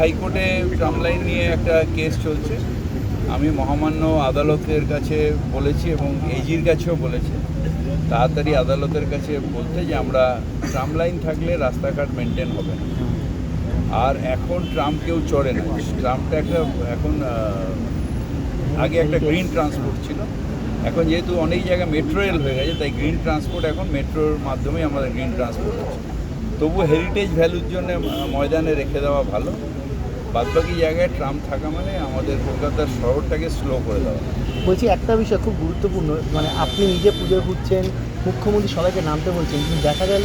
হাইকোর্টে tram line নিয়ে একটা কেস চলছে। আমি মহামান্য আদালতের কাছে বলেছি এবং এজির কাছেও বলেছি। তাড়াতাড়ি আদালতের কাছে বলতে যে আমরা ট্রাম লাইন থাকলে রাস্তাঘাট মেনটেন হবে না। আর এখন ট্রাম কেউ চড়ে না। ট্রামটা একটা, এখন আগে একটা গ্রিন ট্রান্সপোর্ট ছিল। এখন যেহেতু অনেক জায়গায় মেট্রো রেল হয়ে গেছে, তাই গ্রিন ট্রান্সপোর্ট এখন মেট্রোর মাধ্যমেই আমাদের গ্রিন ট্রান্সপোর্ট হচ্ছে। তবু হেরিটেজ ভ্যালুর জন্য ময়দানে রেখে দেওয়া ভালো। বাদবাকি জায়গায় ট্রাম থাকা মানে আমাদের কলকাতার শহরটাকে স্লো করে দেওয়া। বলছি একটা বিষয় খুব গুরুত্বপূর্ণ মানে আপনি নিজে পুজো ঘুরছেন মুখ্যমন্ত্রী সবাইকে নামতে বলছেন কিন্তু দেখা গেল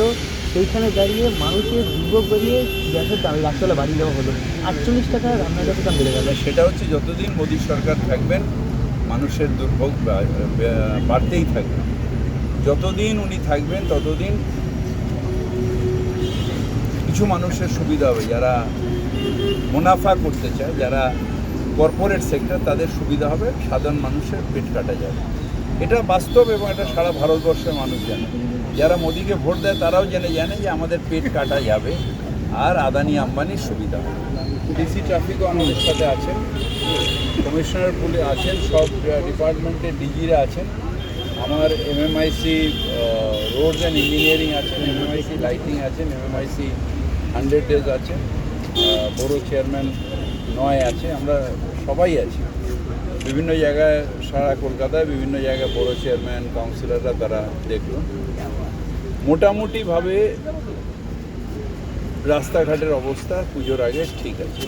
সেইখানে দাঁড়িয়ে মানুষের দুর্ভোগ বেরিয়ে গ্যাসের দাম রাস্তাটা বাড়িয়ে দেওয়া হলো। আটচল্লিশ টাকা রান্নার গ্যাসের দাম বেড়ে গেল। সেটা হচ্ছে যতদিন মোদী সরকার থাকবেন মানুষের দুর্ভোগ বাড়তেই থাকবে। যতদিন উনি থাকবেন ততদিন কিছু মানুষের সুবিধা হবে। যারা মুনাফা করতে চায়, যারা কর্পোরেট সেক্টর তাদের সুবিধা হবে, সাধারণ মানুষের পেট কাটা যাবে। এটা বাস্তব এবং এটা সারা ভারতবর্ষের মানুষ জানে। যারা মোদিকে ভোট দেয়, তারাও জেনে জানে যে আমাদের পেট কাটা যাবে আর আদানি আম্বানির সুবিধা হবে। ডিসি ট্রাফিকও আমাদের সাথে আছেন। কমিশনার পুলিশ আছেন, সব ডিপার্টমেন্টের ডিজিরা আছেন। আমার এমএমআইসি রোডস অ্যান্ড ইঞ্জিনিয়ারিং আছেন এমএমআইসি লাইটিং আছেন এমএমআইসি হান্ড্রেড ডেজ আছেন। বড় চেয়ারম্যান নয় আছে, আমরা সবাই আছি। বিভিন্ন জায়গায়, সারা কলকাতায় বিভিন্ন জায়গায় বড় চেয়ারম্যান, কাউন্সিলররা তারা দেখল। মোটামুটিভাবে রাস্তাঘাটের অবস্থা পুজোর আগে ঠিক আছে।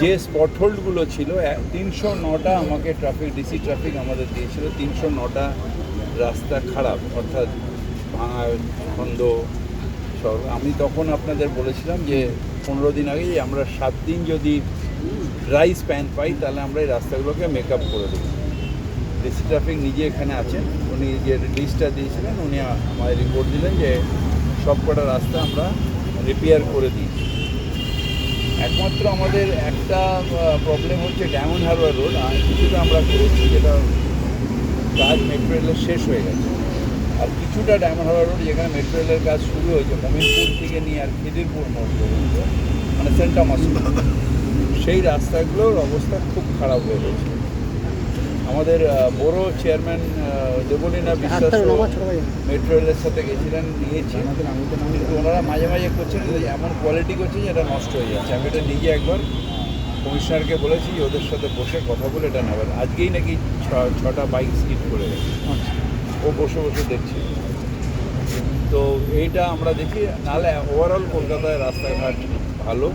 যে স্পট হোল্ডগুলো ছিল তিনশো নটা আমাকে ট্রাফিক ডিসি ট্রাফিক আমাদের দিয়েছিল, তিনশো নটা রাস্তা খারাপ, অর্থাৎ ভাঙা, খন্দ, সব। আমি তখন আপনাদের বলেছিলাম যে পনেরো দিন আগে আমরা সাত দিন যদি ড্রাই স্প্যান পাই, তাহলে আমরা এই রাস্তাগুলোকে মেক আপ করে দেবো। ডিসি ট্রাফিক নিজে এখানে আছেন। উনি যে লিস্টটা দিয়েছিলেন, উনি আমায় রিপোর্ট দিলেন যে সব কটা রাস্তা আমরা রিপেয়ার করে দিয়েছি। একমাত্র আমাদের একটা প্রবলেম হচ্ছে ডায়মন্ড হারবার রোড, আর কিছুটা আমরা করেছি, যেটা কাজ মেট্রো শেষ হয়ে গেছে। আর কিছুটা ডায়মন্ড হারবার রোড যেখানে মেট্রো রেলের কাজ শুরু হয়েছে মমিনপুর থেকে নিয়ে আর খিদিরপুর মোড় পর্যন্ত মানে সেন্টা মস্কো সেই রাস্তাগুলোর অবস্থা খুব খারাপ হয়ে গেছে। আমাদের বড় চেয়ারম্যান দেবলীনা বিশ্বাস। মেট্রো রেলের সাথে গেছিলেন নিয়েছি। কিন্তু ওনারা মাঝে মাঝে করছেন এমন কোয়ালিটি করছে যে এটা নষ্ট হয়ে যাচ্ছে। আমি এটা নিজে একবার কমিশনারকে বলেছি ওদের সাথে বসে কথা বলে এটা নেবেন। আজকেই নাকি ছ- ছটা বাইক স্কিট করে গেছে। ও বসে বসে দেখছি। তো এইটা আমরা দেখি, নাহলে ওভারঅল কলকাতায় রাস্তাঘাট ভালো।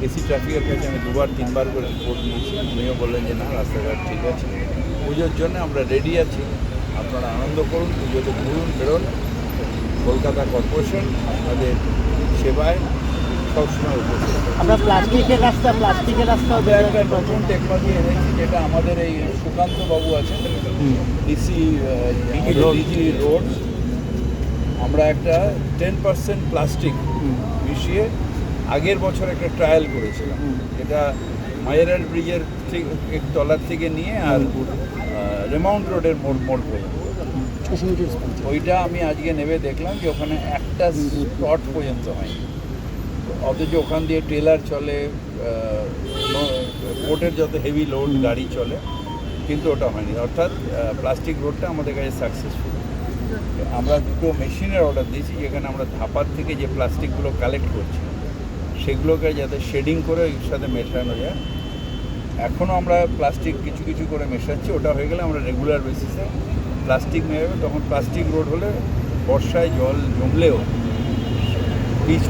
ডিসি ট্রাফিকের কাছে আমি দুবার, তিনবার করে রিপোর্ট দিয়েছি। উনিও বললেন যে, না, রাস্তাঘাট ঠিক আছে। পুজোর জন্য আমরা রেডি আছি। আপনারা আনন্দ করুন, পুজোতে ঘুরুন, বেরোন। কলকাতা কর্পোরেশন আপনাদের সেবায় সবসময় আমরা প্লাস্টিকের রাস্তা প্লাস্টিকের রাস্তা একটা নতুন টেকনোলজি এনেছি যেটা আমাদের এই সুকান্ত বাবু আছেন ডিসি ডিজি রোড আমরা একটা টেন পার্সেন্ট প্লাস্টিক মিশিয়ে আগের বছর একটা ট্রায়াল করেছিলাম। যেটা মায়েরার ব্রিজের থেকে তলার থেকে নিয়ে আর রেমাউন্ট রোডের মোড় মোড় পর্যন্ত ওইটা আমি আজকে নেবে দেখলাম যে ওখানে একটা স্পট পর্যন্ত হয়নি। অথচ ওখান দিয়ে ট্রেলার চলে পোর্টের যত হেভি লোড গাড়ি চলে কিন্তু ওটা হয়নি। অর্থাৎ প্লাস্টিক রোডটা আমাদের কাছে সাকসেসফুল আমরা দুটো মেশিনের অর্ডার দিয়েছি যেখানে আমরা ধাপার থেকে যে প্লাস্টিকগুলো কালেক্ট করছি সেগুলোকে যাতে শেডিং করে ওর সাথে মেশানো যায়। এখনও আমরা প্লাস্টিক কিছু কিছু করে মেশাচ্ছি ওটা হয়ে গেলে আমরা রেগুলার বেসিসে প্লাস্টিক মেশাবো। তখন প্লাস্টিক রোড হলে বর্ষায় জল জমলেও পিচ